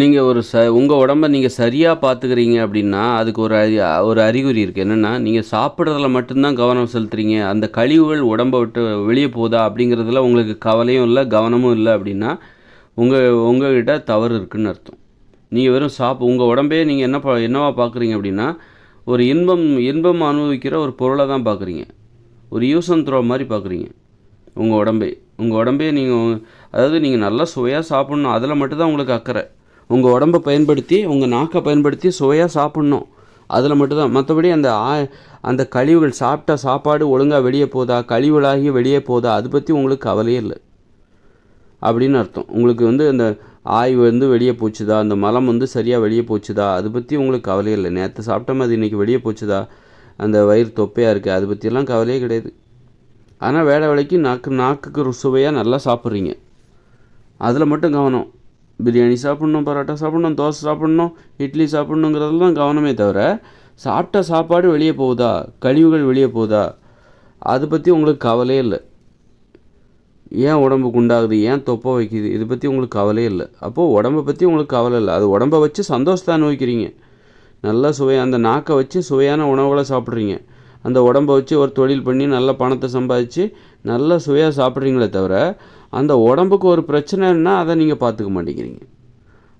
நீங்கள் ஒரு ச உங்கள் உடம்ப நீங்கள் சரியாக பார்த்துக்கிறீங்க அப்படின்னா அதுக்கு ஒரு அறி ஒரு அறிகுறி இருக்குது என்னென்னா நீங்கள் சாப்பிட்றதுல மட்டும்தான் கவனம் செலுத்துறீங்க. அந்த கழிவுகள் உடம்பை விட்டு வெளியே போகுதா அப்படிங்கிறதுல உங்களுக்கு கவலையும் இல்லை கவனமும் இல்லை அப்படின்னா உங்கள் உங்கள்கிட்ட தவறு இருக்குதுன்னு அர்த்தம். நீங்கள் வெறும் சாப் உங்கள் உடம்பே நீங்கள் என்ன பா என்னவா பார்க்குறீங்க அப்படின்னா ஒரு இன்பம் இன்பம் அனுபவிக்கிற ஒரு பொருளை தான் பார்க்குறீங்க ஒரு யூஸ் அண்ட் த்ரோ மாதிரி பார்க்குறீங்க உங்கள் உடம்பே. உங்கள் உடம்பே நீங்கள் அதாவது நீங்கள் நல்லா சுவையாக சாப்பிட்ணும் அதில் மட்டும்தான் உங்களுக்கு அக்கறை. உங்கள் உடம்பை பயன்படுத்தி உங்கள் நாக்கை பயன்படுத்தி சுவையாக சாப்பிட்ணும். அதில் மட்டும்தான். மற்றபடி அந்த ஆ அந்த கழிவுகள் சாப்பிட்ட சாப்பாடு ஒழுங்காக வெளியே போதா கழிவுகளாகி வெளியே போதா அதை பற்றி உங்களுக்கு கவலையே இல்லை. அப்படின்னு அர்த்தம். உங்களுக்கு வந்து அந்த ஆய் வந்து வெளியே போச்சுதா அந்த மலம் வந்து சரியாக வெளியே போச்சுதா அதை பற்றி உங்களுக்கு கவலையே இல்லை. நேற்று சாப்பிட்ட மாதிரி இன்றைக்கி வெளியே போச்சுதா அந்த வயிறு தொப்பையாக இருக்குது அதை பற்றியெல்லாம் கவலையே கிடையாது. ஆனால் வேலை வேலைக்கு நாக்கு நாக்குக்கு சுவையாக நல்லா சாப்பிட்றீங்க. அதில் மட்டும் கவனம். பிரியாணி சாப்பிட்ணும் பரோட்டா சாப்பிட்ணும் தோசை சாப்பிட்ணும் இட்லி சாப்பிட்ணுங்கிறதெல்லாம் கவனமே தவிர சாப்பிட்ட சாப்பாடு வெளியே போகுதா? கழிவுகள் வெளியே போகுதா? அதை பற்றி உங்களுக்கு கவலையே இல்லை. ஏன் உடம்பு குண்டாகுது? ஏன் தொப்பை வைக்குது? இதை பற்றி உங்களுக்கு கவலையே இல்லை. அப்போது உடம்பை பற்றி உங்களுக்கு கவலை இல்லை. அது உடம்பை வச்சு சந்தோஷத்தை அனுபவிக்கிறீங்க. நல்லா சுவையாக அந்த நாக்கை வச்சு சுவையான உணவுகளை சாப்பிட்றீங்க. அந்த உடம்பை வச்சு ஒரு தொழில் பண்ணி நல்ல பணத்தை சம்பாதிச்சு நல்ல சுவையாக சாப்பிட்றீங்களே தவிர அந்த உடம்புக்கு ஒரு பிரச்சனைன்னா அதை நீங்கள் பார்த்துக்க மாட்டேங்கிறீங்க.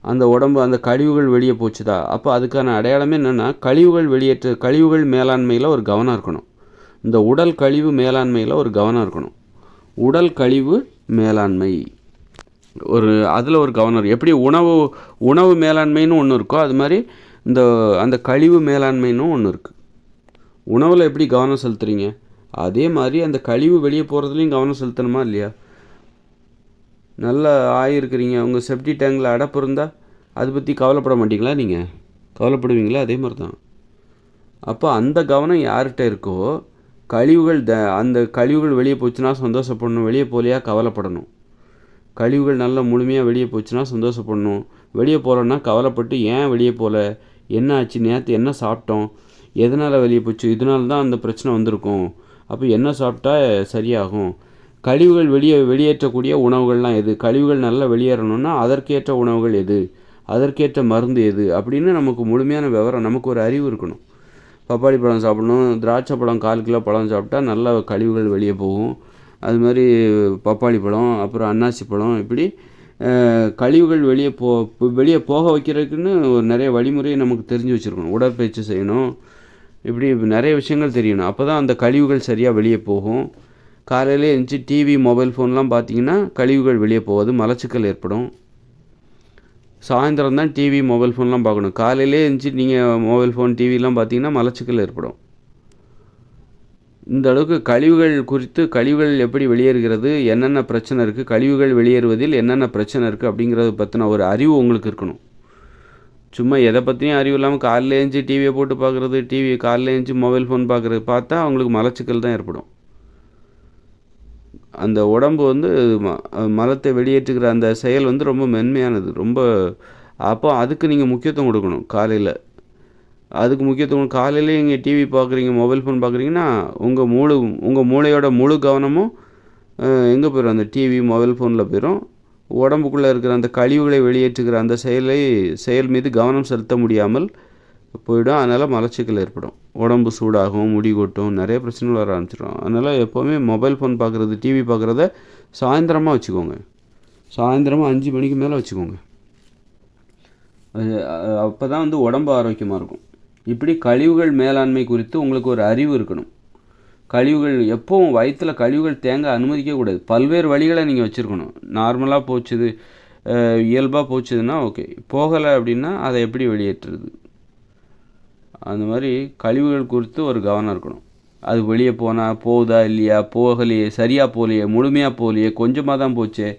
அந்த உடம்பு அந்த கழிவுகள் வெளியே போச்சுதா? அப்போ அதுக்கான அடையாளமே என்னென்னா கழிவுகள் வெளியேற்ற கழிவுகள் மேலாண்மையில் ஒரு கவனம் இருக்கணும். இந்த உடல் கழிவு மேலாண்மையில் ஒரு கவனம் இருக்கணும். உடல் கழிவு மேலாண்மை. ஒரு அதில் ஒரு கவனம் எப்படி உணவு உணவு மேலாண்மைன்னு ஒன்று இருக்கோ அது மாதிரி இந்த அந்த கழிவு மேலாண்மைன்னு ஒன்று இருக்குது உணவில் எப்படி கவனம் செலுத்துறீங்க? அதே மாதிரி அந்த கழிவு வெளியே போகிறதுலையும் கவனம் செலுத்தணுமா இல்லையா? நல்லா ஆயிருக்கிறீங்க. உங்கள் செப்டி டேங்கில் அடப்பு இருந்தால் அதை பற்றி கவலைப்பட மாட்டீங்களா நீங்கள் கவலைப்படுவீங்களா? அதே மாதிரி தான் அப்போ அந்த கவனம் யார்கிட்ட இருக்கோ கழிவுகள் த அந்த கழிவுகள் வெளியே போச்சுன்னா சந்தோஷப்படணும். வெளியே போலையா கவலைப்படணும். கழிவுகள் நல்லா முழுமையாக வெளியே போச்சுன்னா சந்தோஷப்படணும். வெளியே போகிறோன்னா கவலைப்பட்டு ஏன் வெளியே போகல என்ன ஆச்சு? நேற்று என்ன சாப்பிட்டோம்? எதனால் வெளியே போச்சு? இதனால தான் அந்த பிரச்சனை வந்திருக்கும். அப்போ என்ன சாப்பிட்டா சரியாகும்? கழிவுகள் வெளியே வெளியேற்றக்கூடிய உணவுகள்லாம் எது? கழிவுகள் நல்லா வெளியேறணும்னா அதற்கேற்ற உணவுகள் எது? அதற்கேற்ற மருந்து எது? அப்படின்னு நமக்கு முழுமையான விவரம் நமக்கு ஒரு அறிவு இருக்கணும். பப்பாளி பழம் சாப்பிடணும் திராட்சை பழம் கால் கிலோ பழம் சாப்பிட்டா நல்ல கழிவுகள் வெளியே போகும். அது மாதிரி பப்பாளி பழம் அப்புறம் அன்னாசி பழம் இப்படி கழிவுகள் வெளியே போ போ- வெளியே போக வைக்கிறதுக்குன்னு ஒரு நிறைய வழிமுறையை நமக்கு தெரிஞ்சு வச்சுருக்கணும். உடற்பயிற்சி செய்யணும். இப்படி நிறைய விஷயங்கள் தெரியணும். அப்போ தான் அந்த கழிவுகள் சரியாக வெளியே போகும். காலையிலே எழுந்துச்சி டிவி மொபைல் ஃபோன்லாம் பார்த்தீங்கன்னா கழிவுகள் வெளியே போகாது மலச்சிக்கல் ஏற்படும். சாயந்தரம் தான் டிவி மொபைல் ஃபோன்லாம் பார்க்கணும். காலையிலே எழுந்துச்சி நீங்கள் மொபைல் ஃபோன் டிவிலாம் பார்த்தீங்கன்னா மலச்சிக்கல் ஏற்படும். இந்த அளவுக்கு கழிவுகள் குறித்து கழிவுகள் எப்படி வெளியேறுகிறது என்னென்ன பிரச்சனை இருக்குது கழிவுகள் வெளியேறுவதில் என்னென்ன பிரச்சனை இருக்குது அப்படிங்கிறத பற்றின ஒரு அறிவு உங்களுக்கு இருக்கணும். சும்மா எதை பற்றியும் அறிவு இல்லாமல் காலையில் எழுந்துச்சி டிவியை போட்டு பார்க்குறது டிவி காலையில் எழுந்துச்சி மொபைல் ஃபோன் பார்க்குறது பார்த்தா அவங்களுக்கு மலச்சிக்கல் தான் ஏற்படும். அந்த உடம்பு வந்து ம மலத்தை வெளியேற்றுகிற அந்த செயல் வந்து ரொம்ப மென்மையானது ரொம்ப அப்போ அதுக்கு நீங்கள் முக்கியத்துவம் கொடுக்கணும் காலையில். அதுக்கு முக்கியத்துவம் காலையில் நீங்கள் டிவி பார்க்குறீங்க மொபைல் ஃபோன் பார்க்குறீங்கன்னா உங்கள் மூளை உங்கள் மூளையோட முழு கவனமும் எங்கே போயிடும் அந்த டிவி மொபைல் ஃபோனில் போயிடும் உடம்புக்குள்ளே இருக்கிற அந்த கழிவுகளை வெளியேற்றுகிற அந்த செயலை செயல் மீது கவனம் செலுத்த முடியாமல் போயிடும். அதனால் மலச்சிக்கல் ஏற்படும். உடம்பு சூடாகும் முடி கொட்டும் நிறைய பிரச்சனைகள் வர ஆரம்பிச்சிடும். அதனால் எப்போவுமே மொபைல் ஃபோன் பார்க்குறது டிவி பார்க்குறத சாயந்தரமாக வச்சுக்கோங்க. சாயந்தரமாக அஞ்சு மணிக்கு மேலே வச்சுக்கோங்க. அப்போ தான் வந்து உடம்பு ஆரோக்கியமாக இருக்கும். இப்படி கழிவுகள் மேலாண்மை குறித்து உங்களுக்கு ஒரு அறிவு இருக்கணும். கழிவுகள் எப்பவும் வயிற்றில் கழிவுகள் தேங்க அனுமதிக்க கூடாது. பல்வேறு வழிகளை நீங்கள் வச்சுருக்கணும். நார்மலாக போச்சுது இயல்பாக போச்சுதுன்னா ஓகே போகலை அப்படின்னா அதை எப்படி வெளியேற்றுறது? அந்த மாதிரி கழிவுகள் குறித்து ஒரு கவனம் இருக்கணும். அது வெளியே போனால் போகுதா இல்லையா? போகலையே சரியாக போகலையே முழுமையாக போகலையே கொஞ்சமாக தான் போச்சே.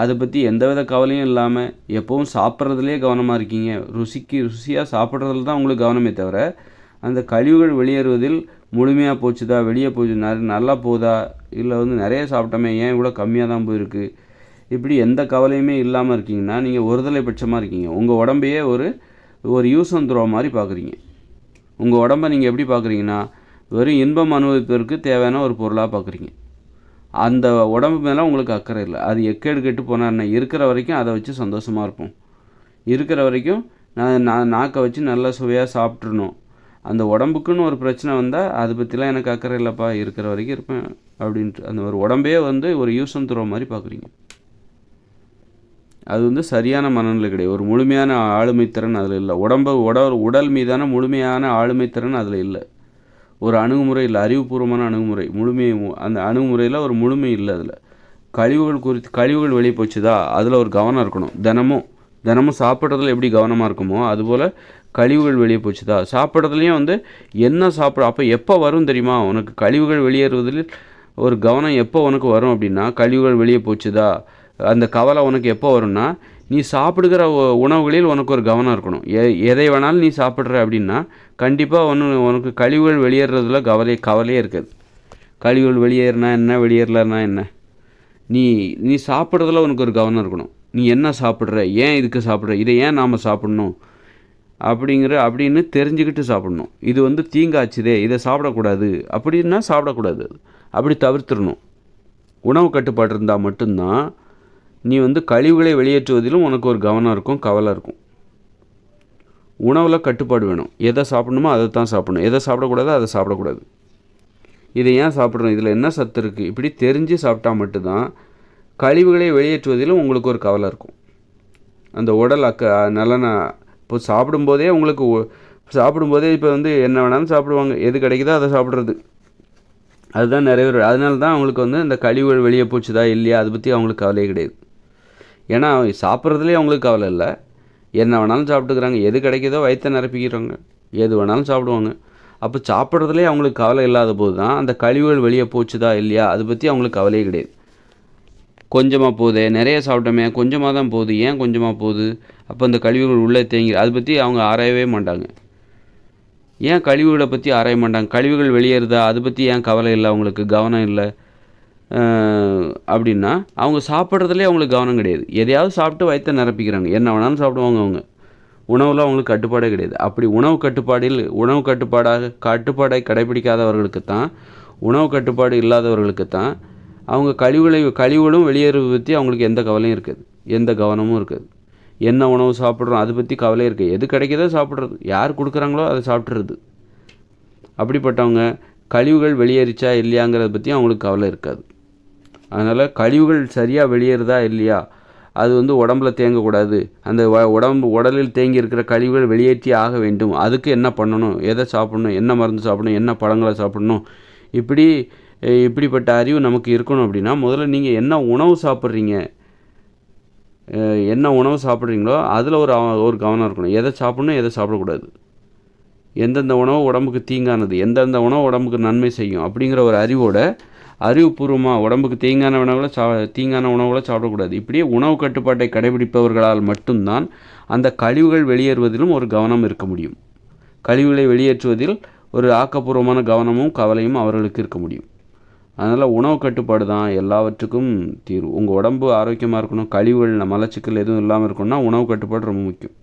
அதை பற்றி எந்தவித கவலையும் இல்லாமல் எப்பவும் சாப்பிட்றதுலே கவனமாக இருக்கீங்க. ருசிக்கு ருசியாக சாப்பிட்றதுல தான் உங்களுக்கு கவனமே தவிர அந்த கழிவுகள் வெளியேறுவதில் முழுமையாக போச்சுதா? வெளியே போச்சு நல்லா போதா? இல்லை வந்து நிறைய சாப்பிட்டோமே ஏன் இவ்வளோ கம்மியாக தான் போயிருக்கு? இப்படி எந்த கவலையுமே இல்லாமல் இருக்கீங்கன்னா நீங்கள் ஒருதலை பட்சமாக இருக்கீங்க. உங்கள் உடம்பையே ஒரு ஒரு யூஸ் அண்ட் த்ரோ மாதிரி பார்க்குறீங்க உங்கள் உடம்ப நீங்கள் எப்படி பார்க்குறீங்கன்னா வெறும் இன்பம் அனுபவிப்பதற்கு தேவையான ஒரு பொருளாக பார்க்குறீங்க அந்த உடம்பு மேலே உங்களுக்கு அக்கறை இல்லை. அது எக்கேடு கெட்டு போனால் என்ன? இருக்கிற வரைக்கும் அதை வச்சு சந்தோஷமாக இருப்போம். இருக்கிற வரைக்கும் நான் நான் நாக்கை வச்சு நல்லா சுவையாக சாப்பிட்றணும் அந்த உடம்புக்குன்னு ஒரு பிரச்சனை வந்தால் அதை பற்றிலாம் எனக்கு அக்கறை இல்லைப்பா இருக்கிற வரைக்கும் இருப்பேன் அப்படின்ட்டு. அந்த ஒரு உடம்பே வந்து ஒரு யூஸ் அண்ட் த்ரோ மாதிரி பார்க்குறீங்க அது வந்து சரியான மனநிலை கிடையாது. ஒரு முழுமையான ஆளுமைத்திறன் அதில் இல்லை. உடம்பு உடல் உடல் மீதான முழுமையான ஆளுமைத்திறன் அதில் இல்லை. ஒரு அணுகுமுறை இல்லை. அறிவுபூர்வமான அணுகுமுறை. முழுமை அந்த அணுகுமுறையில் ஒரு முழுமை இல்லை அதில். கழிவுகள் குறித்து கழிவுகள் வெளியே போச்சுதா? அதில் ஒரு கவனம் இருக்கணும். தினமும் தினமும் சாப்பிட்றதுல எப்படி கவனமாக இருக்குமோ அதுபோல் கழிவுகள் வெளியே போச்சுதா? சாப்பிட்றதுலையும் வந்து என்ன சாப்பிட அப்போ எப்போ வரும் தெரியுமா? உனக்கு கழிவுகள் வெளியேறுவதில் ஒரு கவனம் எப்போ உனக்கு வரும் அப்படின்னா கழிவுகள் வெளியே போச்சுதா? அந்த கவலை உனக்கு எப்போ வரும்னா நீ சாப்பிடுகிற உணவுகளில் உனக்கு ஒரு கவனம் இருக்கணும். எ எதை வேணாலும் நீ சாப்பிட்ற அப்படின்னா கண்டிப்பாக ஒன்று உனக்கு கழிவுகள் வெளியேறதுல கவலை கவலையே இருக்காது. கழிவுகள் வெளியேறினா என்ன வெளியேறலன்னா என்ன? நீ நீ சாப்பிட்றதுல உனக்கு ஒரு கவனம் இருக்கணும். நீ என்ன சாப்பிட்ற ஏன் இதுக்கு சாப்பிட்ற இதை ஏன் நாம் சாப்பிட்ணும்? அப்படிங்கிற அப்படின்னு தெரிஞ்சுக்கிட்டு சாப்பிடணும். இது வந்து தீங்காச்சுதே இதை சாப்பிடக்கூடாது. அப்படின்னா சாப்பிடக்கூடாது. அப்படி தவிர்த்துடணும். உணவு கட்டுப்பாடு இருந்தால் மட்டும்தான் நீ வந்து கழிவுகளை வெளியேற்றுவதிலும் உனக்கு ஒரு கவனம் இருக்கும் கவலை இருக்கும். உணவில் கட்டுப்பாடு வேணும். எதை சாப்பிடணுமோ அதை தான் சாப்பிடணும். எதை சாப்பிடக்கூடாதோ அதை சாப்பிடக்கூடாது. இதை ஏன் சாப்பிட்றோம்? இதில் என்ன சத்து இருக்குது இப்படி தெரிஞ்சு சாப்பிட்டா மட்டும்தான் கழிவுகளை வெளியேற்றுவதிலும் உங்களுக்கு ஒரு கவலை இருக்கும். அந்த உடல் அக்க நலனை இப்போ சாப்பிடும்போதே உங்களுக்கு ஒ- சாப்பிடும்போதே இப்போ வந்து என்ன வேணாலும் சாப்பிடுவாங்க. எது கிடைக்குதோ அதை சாப்பிட்றது. அதுதான் நிறைய பேர் அதனால தான் அவங்களுக்கு வந்து இந்த கழிவுகள் வெளியே போச்சுதா இல்லையா? அதை பற்றி அவங்களுக்கு கவலையே கிடையாது. ஏன்னா சாப்பிட்றதுலேயே அவங்களுக்கு கவலை இல்லை. என்ன வேணாலும் சாப்பிட்டுக்கிறாங்க. எது கிடைக்குதோ வயிற்றை நிரப்பிக்கிறாங்க. எது வேணாலும் சாப்பிடுவாங்க. அப்போ சாப்பிட்றதுலேயே அவங்களுக்கு கவலை இல்லாத போது தான் அந்த கழிவுகள் வெளியே போச்சுதா இல்லையா? அதை பற்றி அவங்களுக்கு கவலையே கிடையாது. கொஞ்சமாக போகுதே நிறைய சாப்பிட்டோமே கொஞ்சமாக தான் போகுது ஏன் கொஞ்சமாக போகுது அப்போ அந்த கழிவுகள் உள்ளே தேங்கி அதை பற்றி அவங்க ஆராயவே மாட்டாங்க. ஏன் கழிவுகளை பற்றி ஆராய மாட்டாங்க? கழிவுகள் வெளியேறுதா? அதை பற்றி ஏன் கவலை இல்லை? அவங்களுக்கு கவனம் இல்லை. அப்படின்னா அவங்க சாப்பிட்றதுலேயே அவங்களுக்கு கவனம் கிடையாது. எதையாவது சாப்பிட்டு வயிற்றை நிரப்பிக்கிறாங்க. என்ன வேணாலும் சாப்பிடுவாங்க அவங்க. உணவில் அவங்களுக்கு கட்டுப்பாடே கிடையாது. அப்படி உணவு கட்டுப்பாடில் உணவு கட்டுப்பாடாக கட்டுப்பாடை கடைபிடிக்காதவர்களுக்கு தான் உணவு கட்டுப்பாடு இல்லாதவர்களுக்கு தான் அவங்க கழிவுகளை கழிவுகளும் வெளியேறுவது பற்றி அவங்களுக்கு எந்த கவலையும் இருக்காது. எந்த கவனமும் இருக்காது. என்ன உணவு சாப்பிட்றோம் அதை பற்றி கவலை இருக்குது எது கிடைக்குதோ சாப்பிட்றது. யார் கொடுக்குறாங்களோ அதை சாப்பிட்றது அப்படிப்பட்டவங்க கழிவுகள் வெளியேறிச்சா இல்லையாங்கிறத பற்றி அவங்களுக்கு கவலை இருக்காது. அதனால் கழிவுகள் சரியாக வெளியேறுதா இல்லையா? அது வந்து உடம்புல தேங்கக்கூடாது. அந்த வ- உடம்பு உடலில் தேங்கி இருக்கிற கழிவுகள் வெளியேற்றி ஆக வேண்டும். அதுக்கு என்ன பண்ணணும்? எதை சாப்பிடணும்? என்ன மருந்து சாப்பிடணும்? என்ன பழங்களை சாப்பிடணும்? இப்படி இப்படிப்பட்ட அறிவு நமக்கு இருக்கணும் அப்படின்னா முதல்ல நீங்கள் என்ன உணவு சாப்பிட்றீங்க? என்ன உணவு சாப்பிட்றீங்களோ அதில் ஒரு அவ- ஒரு கவனம் இருக்கணும். எதை சாப்பிடணும்? எதை சாப்பிடக்கூடாது? எந்தெந்த உணவு உடம்புக்கு தீங்கானது? எந்தெந்த உணவு உடம்புக்கு நன்மை செய்யும்? அப்படிங்கிற ஒரு அறிவோட அறிவுபூர்வமாக உடம்புக்கு தீங்கான உணவுகளை சா தீங்கான உணவுகளை சாப்பிடக்கூடாது. இப்படியே உணவு கட்டுப்பாட்டை கடைபிடிப்பவர்களால் மட்டும்தான் அந்த கழிவுகள் வெளியேறுவதிலும் ஒரு கவனம் இருக்க முடியும். கழிவுகளை வெளியேற்றுவதில் ஒரு ஆக்கப்பூர்வமான கவனமும் கவலையும் அவர்களுக்கு இருக்க முடியும். அதனால் உணவு கட்டுப்பாடு தான் எல்லாவற்றுக்கும் தீர்வு. உங்கள் உடம்பு ஆரோக்கியமாக இருக்கணும் கழிவுகள் மலச்சிக்கல் எதுவும் இல்லாமல் இருக்கணும்னா உணவு கட்டுப்பாடு ரொம்ப முக்கியம்.